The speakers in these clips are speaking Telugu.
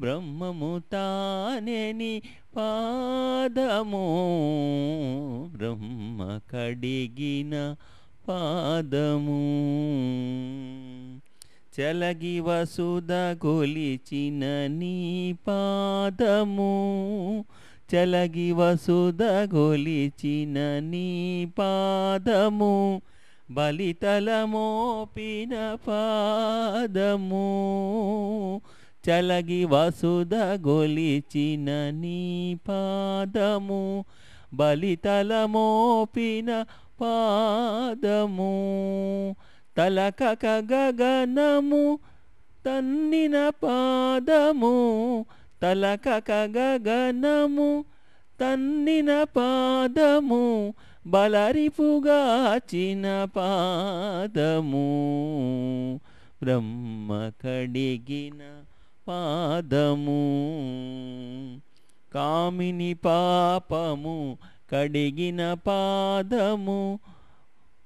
బ్రహ్మము తానేని పాదము. బ్రహ్మ కడిగిన పాదము. చలగి వసుద కొలిచిన నీ పాదము. చలగి వసుద కొలిచిన నీ పాదము. బలితలమోపిన పాదము. చలగి వసుధ గొలిచిన నీ పాదము బలితలమోపిన పాదము. తలకక గగనము తన్నిన పాదము తలకక గగనము తన్నిన పాదము బలరిపుగాచిన పాదము. బ్రహ్మ కడిగిన పాదము కామిని పాపము కడిగిన పాదము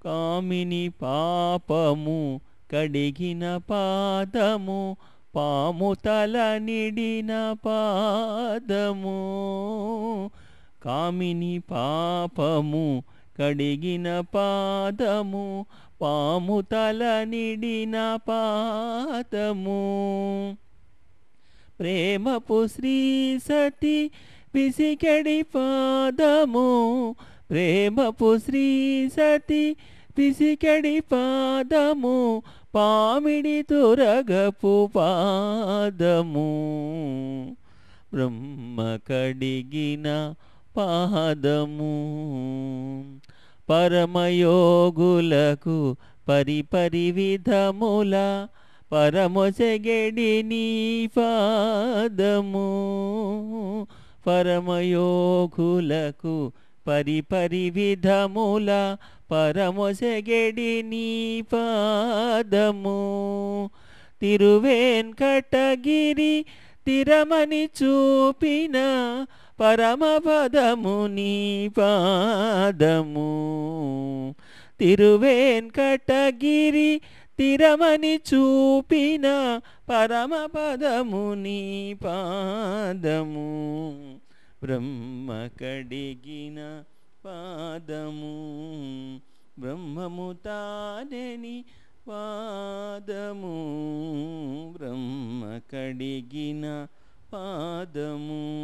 కామిని పాపము కడిగిన పాదము పాము తల నిడిన పాదము కామిని పాపము కడిగిన పాదము పాము తల నిడిన పాదము. ప్రేమపు శ్రీ సతి పిసికెడి పాదము. ప్రేమపు శ్రీ సతి పిసికెడి పాదము. పామిడి తురగపు పాదము. బ్రహ్మ కడిగిన పాదము. పరమయోగులకు పరిపరి విధముల పరమొసగెడి నీ పాదము. పరమయోగులకు పరిపరి విధముల పరమొసగెడి నీ పాదము. తిరువేంకటగిరి తిరమని చూపిన పరమపదము నీ పాదము. తిరువేంకటగిరి తిరమని చూపిన పరమపదము నీ పాదము. బ్రహ్మ కడిగిన పాదము. బ్రహ్మము తానని పాదము. బ్రహ్మ కడిగిన పాదము.